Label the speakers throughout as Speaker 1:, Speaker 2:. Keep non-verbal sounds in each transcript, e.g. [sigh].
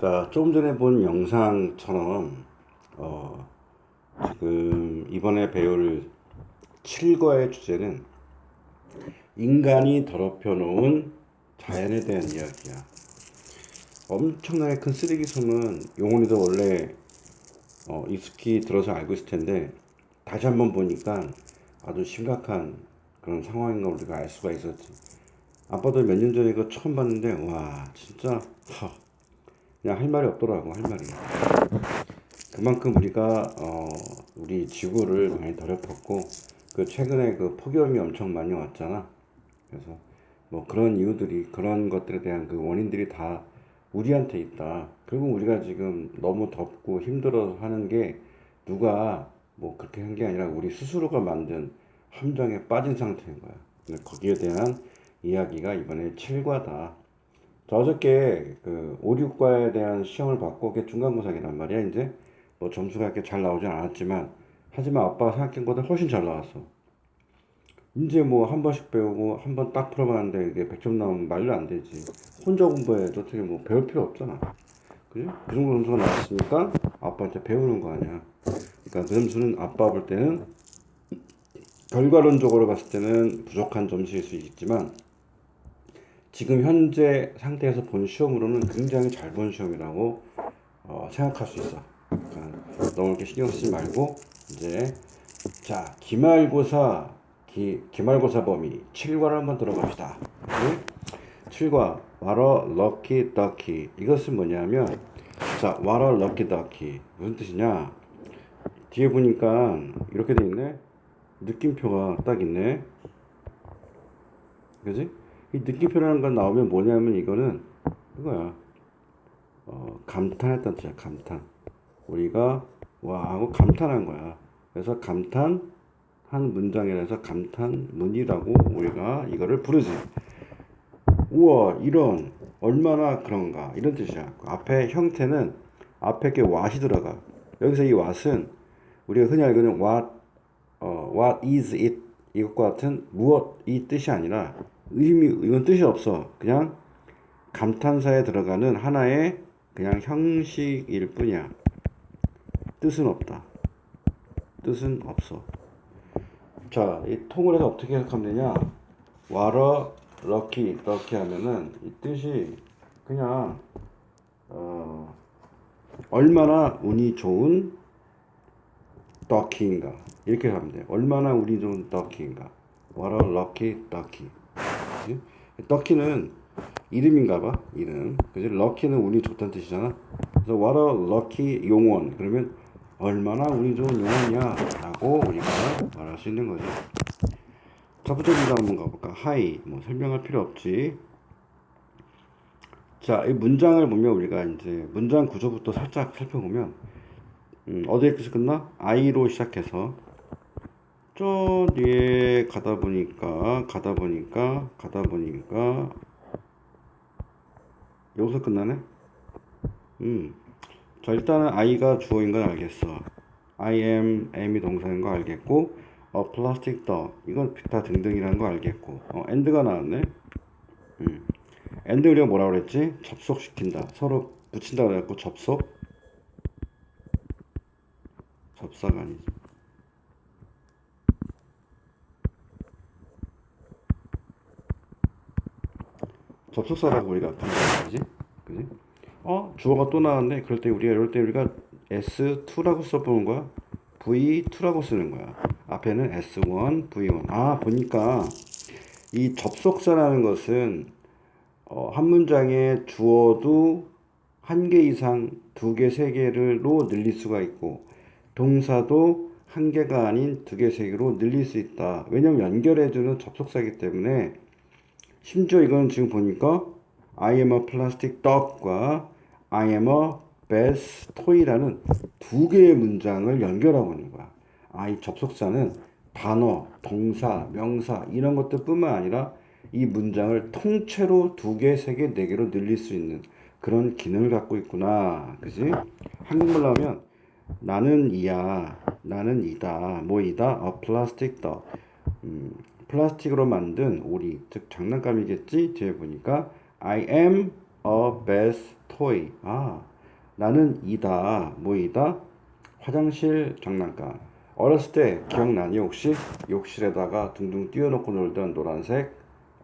Speaker 1: 자, 조금 전에 본 영상처럼 어, 지금 이번에 배울 7과의 주제는 인간이 더럽혀 놓은 자연에 대한 이야기야. 엄청나게 큰 쓰레기 숨은 용훈이도 원래 어, 익숙히 들어서 알고 있을 텐데 다시 한번 보니까 아주 심각한 그런 상황인 걸 우리가 알 수가 있었지. 아빠도 몇 년 전에 이거 처음 봤는데 와 진짜 하, 그냥 할 말이 없더라고 할 말이. 그만큼 우리가 어, 우리 지구를 많이 더럽혔고 그 최근에 그 폭염이 엄청 많이 왔잖아. 그래서 뭐 그런 이유들이 그런 것들에 대한 그 원인들이 다 우리한테 있다. 결국 우리가 지금 너무 덥고 힘들어 하는 게 누가 뭐 그렇게 한 게 아니라 우리 스스로가 만든 함정에 빠진 상태인 거야. 근데 거기에 대한 이야기가 이번에 7과다. 저 어저께 그 5, 6과에 대한 시험을 받고 그게 중간고사기란 말이야. 이제 뭐 점수가 이렇게 잘 나오진 않았지만 하지만 아빠가 생각한 것보다 훨씬 잘 나왔어. 이제 뭐 한 번씩 배우고 한 번 딱 풀어봤는데 이게 100점 나오면 말도 안 되지. 혼자 공부해야지 어떻게 뭐 배울 필요 없잖아. 그지? 그 정도 점수가 나왔으니까 아빠한테 배우는 거 아니야. 그러니까 그 점수는 아빠 볼 때는 결과론적으로 봤을 때는 부족한 점수일 수 있지만 지금 현재 상태에서 본 시험으로는 굉장히 잘 본 시험이라고 어, 생각할 수 있어. 그러니까 너무 이렇게 신경 쓰지 말고 이제 자 기말고사 기, 기말고사 범위 7과를 한번 들어갑시다. 네? 7과 와러 럭키 더키 이것은 뭐냐면 자 와러 럭키 더키 무슨 뜻이냐 뒤에 보니까 이렇게 돼 있네 느낌표가 딱 있네 그지 이 느낌표라는 건 나오면 뭐냐면 이거는 이거야. 어, 감탄했다는 뜻이야 감탄. 우리가 와 하고 감탄한 거야. 그래서 감탄 한 문장이라서 감탄문이라고 우리가 이거를 부르지. 우와 이런 얼마나 그런가 이런 뜻이야. 그 앞에 형태는 앞에 게 what이 들어가. 여기서 이 what은 우리가 흔히 알고 있는 what, 어, what is it? 이것과 같은 무엇 이 뜻이 아니라 의미 이건 뜻이 없어 그냥 감탄사에 들어가는 하나의 그냥 형식일 뿐이야 뜻은 없다 뜻은 없어 자, 이 통을 해서 어떻게 해석하면 되냐? 와러 럭키 럭키 하면은 이 뜻이 그냥 어 얼마나 운이 좋은 덕키인가 이렇게 하면 돼. 얼마나 운이 좋은 덕키인가. 와러 럭키 덕키. 덕키는 이름인가 봐. 이름. 그지? 럭키는 운이 좋다는 뜻이잖아. 그래서 와러 럭키 용원. 그러면 얼마나 운이 좋은 용원이야 라고 우리가 말할 수 있는 거죠. 문장 한번 가볼까? 하이. 뭐 설명할 필요 없지. 자, 이 문장을 보면 우리가 이제 문장 구조부터 살짝 살펴보면 음, 어디에서 끝나? I로 시작해서 저 뒤에 가다 보니까 가다 보니까 가다 보니까 여기서 끝나네? 음. 자, 일단은 I가 주어인 건 알겠어. I am, am이 동사인 거 알겠고, 어, plastic dog. 이건 다 등등이라는 거 알겠고, 어, and가 나왔네. 음. and 우리가 뭐라고 그랬지? 접속시킨다. 서로 붙인다 그래갖고 접속. 접사가 아니지. 접속사라고 우리가 부르지, 그지? 어 주어가 또 나왔네. 그럴 때 우리가 이럴 때 우리가 S2라고 써보는 거야. V2라고 쓰는 거야. 앞에는 S1, V1. 아 보니까 이 접속사라는 것은 어, 한 문장에 주어도 한 개 이상 두 개, 세 개를로 늘릴 수가 있고 동사도 한 개가 아닌 두 개, 세 개로 늘릴 수 있다. 왜냐면 연결해주는 접속사이기 때문에 심지어 이건 지금 보니까 I am a plastic dog과 I am a bath toy라는 두 개의 문장을 연결하고 있는 거야. 아, 이 접속사는 단어, 동사, 명사 이런 것들 뿐만 아니라 이 문장을 통째로 두 개, 세 개, 네 개로 늘릴 수 있는 그런 기능을 갖고 있구나. 그지? 한국말로 하면 나는 이야, 나는 이다, 뭐이다, a plastic dog. 음, 플라스틱으로 만든 오리, 즉 장난감이겠지? 뒤에 보니까 I am a best toy. 아, 나는 이다. 뭐이다? 화장실 장난감. 어렸을 때 기억나니 혹시 욕실에다가 둥둥 띄워놓고 놀던 노란색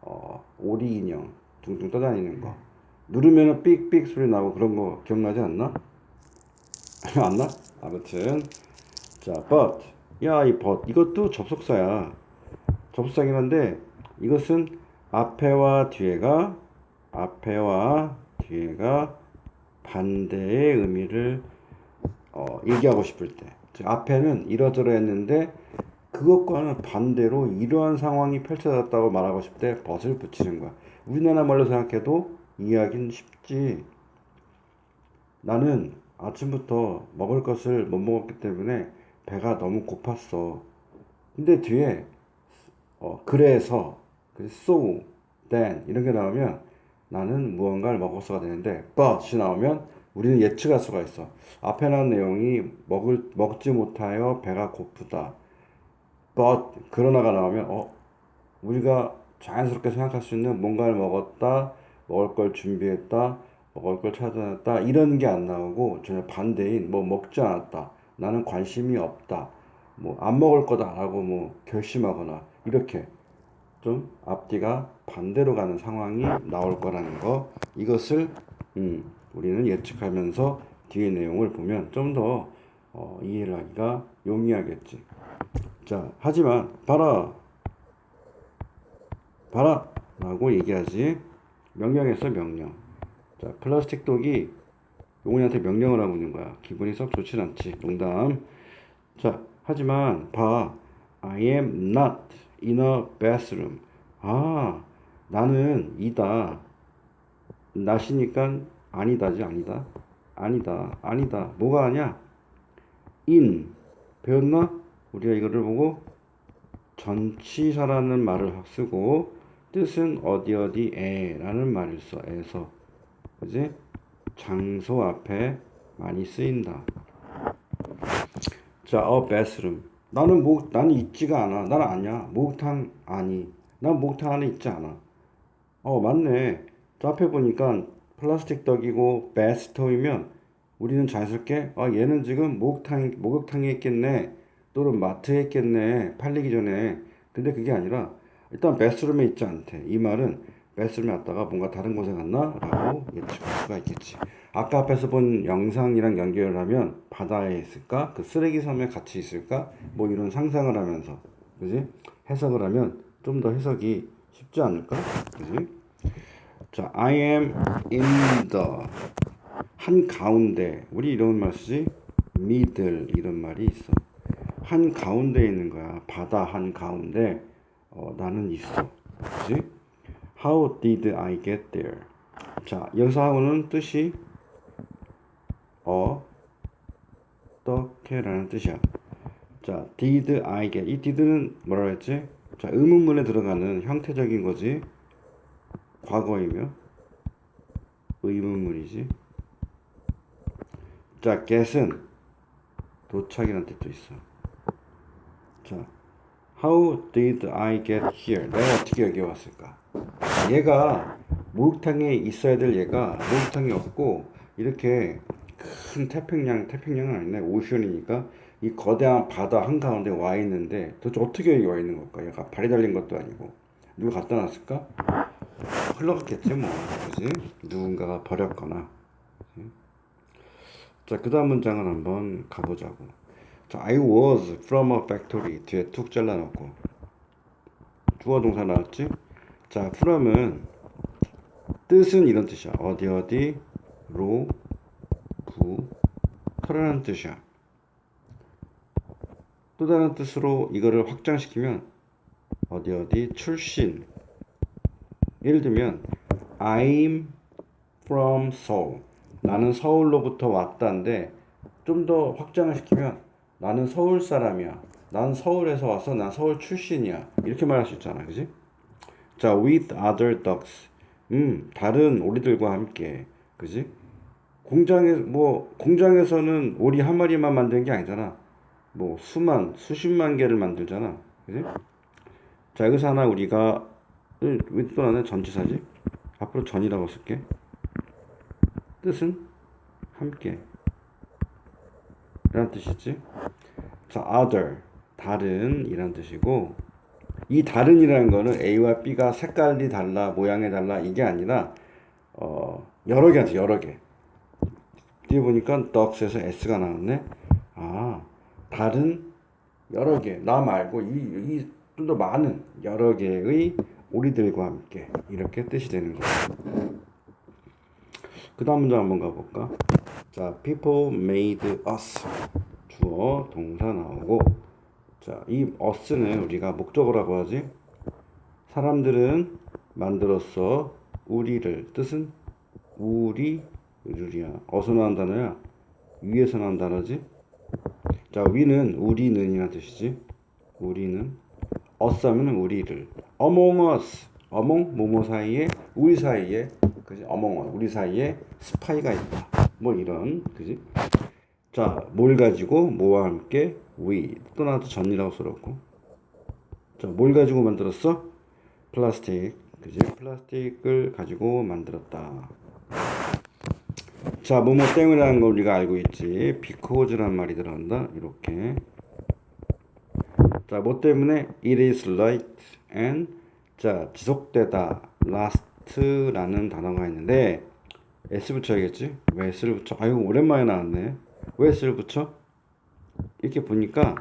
Speaker 1: 어, 오리 인형 둥둥 떠다니는 거. 누르면은 삑삑 소리 나고 그런 거 기억나지 않나? [laughs] 안 나? 아무튼 자, but 야, 이 but 이것도 접속사야. 접속사긴 한데 이것은 앞에와 뒤에가 앞에와 뒤에가 반대의 의미를 어, 얘기하고 싶을 때. 즉 앞에는 이러저러 했는데 그것과는 반대로 이러한 상황이 펼쳐졌다고 말하고 싶을 때 but을 붙이는 거야. 우리나라 말로 생각해도 이해하긴 쉽지. 나는 아침부터 먹을 것을 못 먹었기 때문에 배가 너무 고팠어. 근데 뒤에 어, 그래서 그 so, then 이런 게 나오면 나는 무언가를 먹었어가 되는데 but이 나오면 우리는 예측할 수가 있어. 앞에 나온 내용이 먹을 먹지 못하여 배가 고프다. but 그러나가 나오면 어 우리가 자연스럽게 생각할 수 있는 뭔가를 먹었다, 먹을 걸 준비했다, 먹을 걸 찾아냈다 이런 게 안 나오고 전혀 반대인 뭐 먹지 않았다, 나는 관심이 없다, 뭐 안 먹을 거다라고 뭐 결심하거나 이렇게 좀 앞뒤가 반대로 가는 상황이 나올 거라는 거 이것을 음, 우리는 예측하면서 뒤의 내용을 보면 좀더 어, 이해를 하기가 용이하겠지. 자, 하지만 봐라, 봐라 라고 얘기하지. 명령했어, 명령. 자, 플라스틱 독이 용훈이한테 명령을 하고 있는 거야. 기분이 썩 좋진 않지. 농담. 자, 하지만 봐. I am not in a bathroom. 아, 나는 이다. 나시니까 아니다지 아니다. 아니다. 아니다. 뭐가 아니야? in. 배웠나? 우리가 이거를 보고 전치사라는 말을 쓰고 뜻은 어디 어디에라는 말을 써. 에서. 그지? 장소 앞에 많이 쓰인다. 자, 어 bathroom. 나는 목 나는 있지가 않아. 나는 아니야. 목욕탕 아니. 난 목욕탕 안에 있지 않아. 어, 맞네. 저 앞에 보니까 플라스틱 떡이고 베스토이면 우리는 자연스럽게 아, 얘는 지금 목욕탕 목욕탕에 있겠네. 또는 마트에 있겠네. 팔리기 전에. 근데 그게 아니라 일단 베스룸에 있지 않대. 이 말은 베스룸에 왔다가 뭔가 다른 곳에 갔나? 라고 예측할 수가 있겠지. 아까 앞에서 본 영상이랑 연결을 하면 바다에 있을까? 그 쓰레기 섬에 같이 있을까? 뭐 이런 상상을 하면서 그지? 해석을 하면 좀 더 해석이 쉽지 않을까? 그지? 자, I am in the 한 가운데 우리 이런 말 쓰지? middle 이런 말이 있어. 한 가운데 있는 거야. 바다 한 가운데 어, 나는 있어. 그지? How did I get there? 자, 여기서 how는 뜻이 어떻게라는 뜻이야. 자, did I get 이 did는 뭐라 했지? 자, 의문문에 들어가는 형태적인 거지. 과거이며 의문문이지. 자, get은 도착이라는 뜻도 있어. 자, how did I get here? 내가 어떻게 여기 왔을까? 얘가 목욕탕에 있어야 될 얘가 목욕탕이 없고 이렇게 큰 태평양, 태평양은 아니네 오션이니까 이 거대한 바다 한가운데 와 있는데 도대체 어떻게 여기 와 있는 걸까? 얘가 발이 달린 것도 아니고 누가 갖다 놨을까? 흘러갔겠지 뭐 그지? 누군가가 버렸거나 그지? 자, 그 다음 문장을 한번 가보자고. 자, I was from a factory. 뒤에 툭 잘라놓고. 주어 동사 나왔지? 자, from은 뜻은 이런 뜻이야. 어디 어디로 부터라는 뜻이야. 또 다른 뜻으로 이거를 확장시키면 어디 어디 출신. 예를 들면 I'm from Seoul. 나는 서울로부터 왔다인데 좀 더 확장을 시키면 나는 서울 사람이야. 난 서울에서 와서 난 서울 출신이야. 이렇게 말할 수 있잖아. 그지? 자, with other ducks. 음, 다른 오리들과 함께. 그지? 공장에 뭐 공장에서는 오리 한 마리만 만드는 게 아니잖아. 뭐 수만, 수십만 개를 만들잖아. 그지? 자, 여기서 하나 우리가 왜또 나는 전치사지? 앞으로 전이라고 쓸게. 뜻은 함께. 이란 뜻이지. 자, other 다른 이란 뜻이고 이 다른이라는 거는 A와 B가 색깔이 달라, 모양이 달라 이게 아니라 어, 여러 개한테 여러 개. 뒤에 보니까 ducks에서 s가 나왔네. 아, 다른 여러 개. 나 말고 이좀더 많은 여러 개의 오리들과 함께 이렇게 뜻이 되는 거예요. 그 다음 문장 한번 가볼까? 자, people made us. 주어, 동사 나오고. 자, 이 us는 우리가 목적어라고 하지. 사람들은 만들었어. 우리를. 뜻은 우리 를이야. 어디서 나온 단어야? 위에서 나온 단어지. 자, 위는 우리는이라는 뜻이지. 우리는. us 하면 우리를. among us. among 뭐뭐 사이에 우리 사이에 그지? among us. 우리 사이에 스파이가 있다. 뭐 이런 그지? 자, 뭘 가지고 뭐와 함께 we 또 나도 전이라고 써놓고 자, 뭘 가지고 만들었어? 플라스틱 그지? 플라스틱을 가지고 만들었다. 자, 뭐뭐 때문이라는 걸 우리가 알고 있지. because란 말이 들어간다. 이렇게. 자, 뭐 때문에 it is right and 자, 지속되다 last라는 단어가 있는데 s 붙여야겠지? 왜 s를 붙여? 아유, 오랜만에 나왔네. 왜 s를 붙여? 이렇게 보니까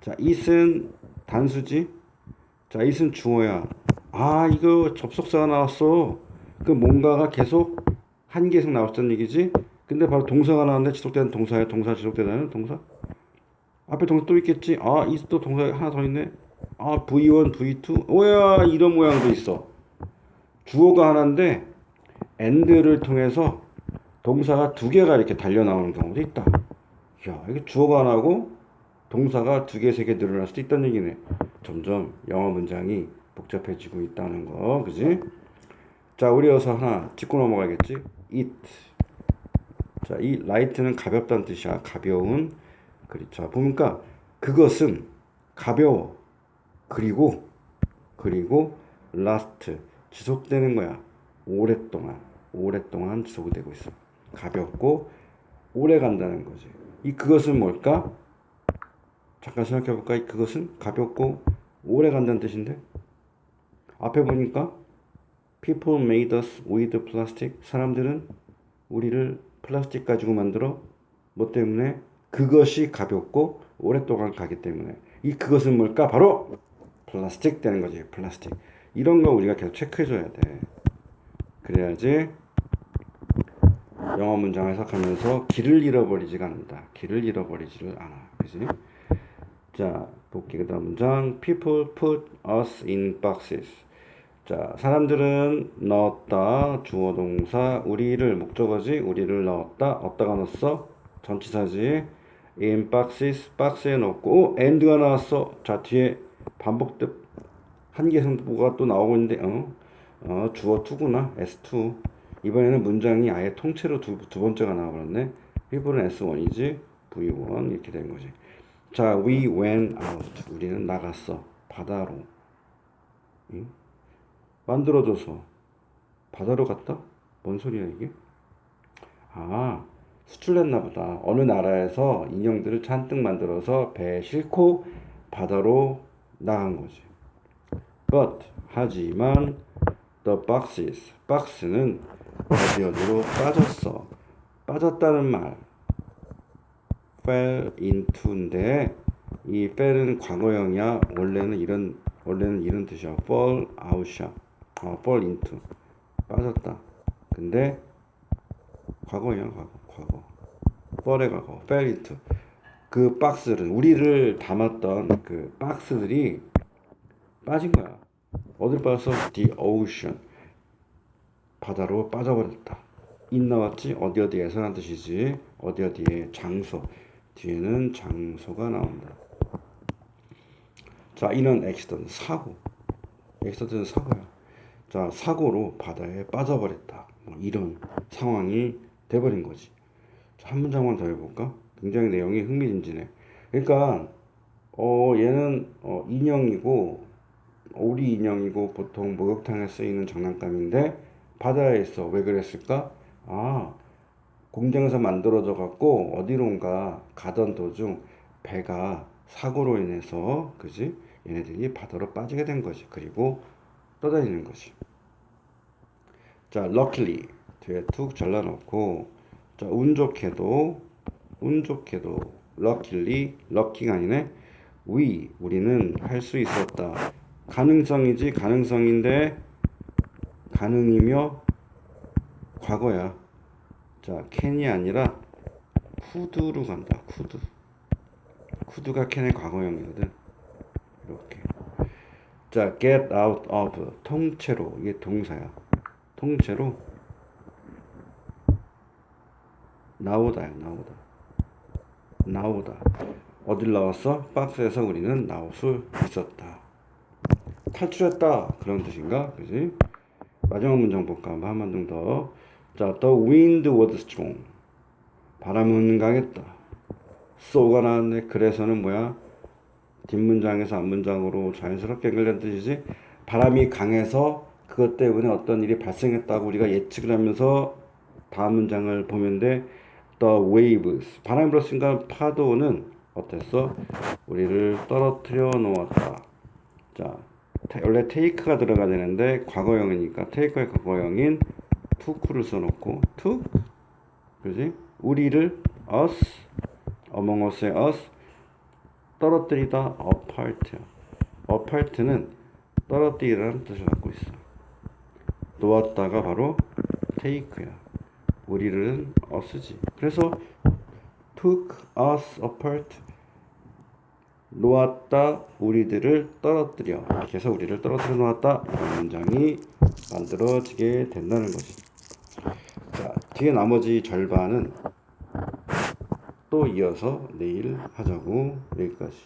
Speaker 1: 자, it은 단수지? 자, it은 주어야. 아, 이거 접속사가 나왔어. 그 뭔가가 계속 한 개씩 나왔다는 얘기지? 근데 바로 동사가 나왔는데 지속되는 동사야. 동사 지속되다는 동사? 앞에 동사 또 있겠지? 아, 이또 동사 하나 더 있네. 아, V1, V2. 오야, 이런 모양도 있어. 주어가 하나인데 and를 통해서 동사가 두 개가 이렇게 달려 나오는 경우도 있다. 야, 이게 주어가 하나고 동사가 두 개, 세 개 늘어날 수도 있다는 얘기네. 점점 영어 문장이 복잡해지고 있다는 거, 그지? 자, 우리 여기서 하나 짚고 넘어가겠지? It. 자, 이 light는 가볍다는 뜻이야. 가벼운. 그렇죠. 보니까 그것은 가벼워. 그리고 그리고 last 지속되는 거야. 오랫동안 오랫동안 지속이 되고 있어. 가볍고 오래 간다는 거지. 이 그것은 뭘까? 잠깐 생각해 볼까? 이 그것은 가볍고 오래 간다는 뜻인데 앞에 보니까 people made us with plastic 사람들은 우리를 플라스틱 가지고 만들어 뭐 때문에 그것이 가볍고 오랫동안 가기 때문에 이 그것은 뭘까? 바로 플라스틱 되는 거지. 플라스틱. 이런 거 우리가 계속 체크해 줘야 돼. 그래야지 영어 문장을 해석하면서 길을 잃어버리지가 않는다. 길을 잃어버리지를 않아. 그지? 자, 볼게 그 다음 문장. People put us in boxes. 자, 사람들은 넣었다. 주어 동사 우리를 목적어지. 우리를 넣었다. 어디다가 넣었어? 전치사지. in boxes 박스에 넣고 어, and가 나왔어. 자, 뒤에 반복된 한개 성보가 또 나오고 있는데 어? 어, 주어 투구나 S2 이번에는 문장이 아예 통째로 두, 두 번째가 나와버렸네 일본은 S1이지 V1 이렇게 된 거지 자 we went out 우리는 나갔어 바다로 응? 만들어줘서 바다로 갔다? 뭔 소리야 이게? 아 수출했나 보다 어느 나라에서 인형들을 잔뜩 만들어서 배에 싣고 바다로 나간 거지 But 하지만 the boxes 박스는 어디 어디로 빠졌어. 빠졌다는 말 fell into인데 이 fell은 과거형이야. 원래는 이런 원래는 이런 뜻이야. fall out이야. 어, fall into 빠졌다. 근데 과거형 과거 과거 fall의 과거 fell into 그 박스를 우리를 담았던 그 박스들이 빠진 거야. 어딜 빠졌어? The ocean. 바다로 빠져버렸다. 인 나왔지? 어디 어디에서 란 뜻이지? 어디 어디에 장소. 뒤에는 장소가 나온다. 자, 이는 액시던트, 사고. 액시던트는 사고야. 자, 사고로 바다에 빠져버렸다. 뭐 이런 상황이 돼버린 거지. 자, 한 문장만 더 해볼까? 굉장히 내용이 흥미진진해. 그러니까, 어, 얘는, 어, 인형이고, 오리 인형이고 보통 목욕탕에 쓰이는 장난감인데 바다에 있어. 왜 그랬을까? 아, 공장에서 만들어져 갖고 어디론가 가던 도중 배가 사고로 인해서 그지? 얘네들이 바다로 빠지게 된 거지. 그리고 떠다니는 거지. 자, luckily 뒤에 툭 잘라놓고 자, 운 좋게도 운 좋게도 luckily lucky가 아니네. we 우리는 할 수 있었다. 가능성이지 가능성인데 가능이며 과거야. 자, can이 아니라 could로 간다. could. could가 can의 과거형이거든. 이렇게. 자, get out of 통째로 이게 동사야. 통째로 나오다야, 나오다. 나오다. 어딜 나왔어? 박스에서 우리는 나올 수 있었다. 탈출했다. 그런 뜻인가? 그지? 마지막 문장 볼까? 한 문장 더. 자, the wind was strong. 바람은 강했다. 쏘가 나왔네. 그래서는 뭐야? 뒷문장에서 앞문장으로 자연스럽게 연결된 뜻이지. 바람이 강해서 그것 때문에 어떤 일이 발생했다고 우리가 예측을 하면서 다음 문장을 보면 돼. The waves. 바람이 불었으니까 파도는 어땠어? 우리를 떨어뜨려 놓았다. 자, 테- 원래 take가 들어가야 되는데 과거형이니까 take의 과거형인 took를 써놓고 took, 그지? 우리를 us, among us의 us 떨어뜨리다 apart야. apart는 떨어뜨리라는 뜻을 갖고 있어. 놓았다가 바로 take야. 우리를 us지. 그래서 took us apart 놓았다 우리들을 떨어뜨려 이렇게 해서 우리를 떨어뜨려 놓았다 문장이 만들어지게 된다는 거지 자 뒤에 나머지 절반은 또 이어서 내일 하자고 여기까지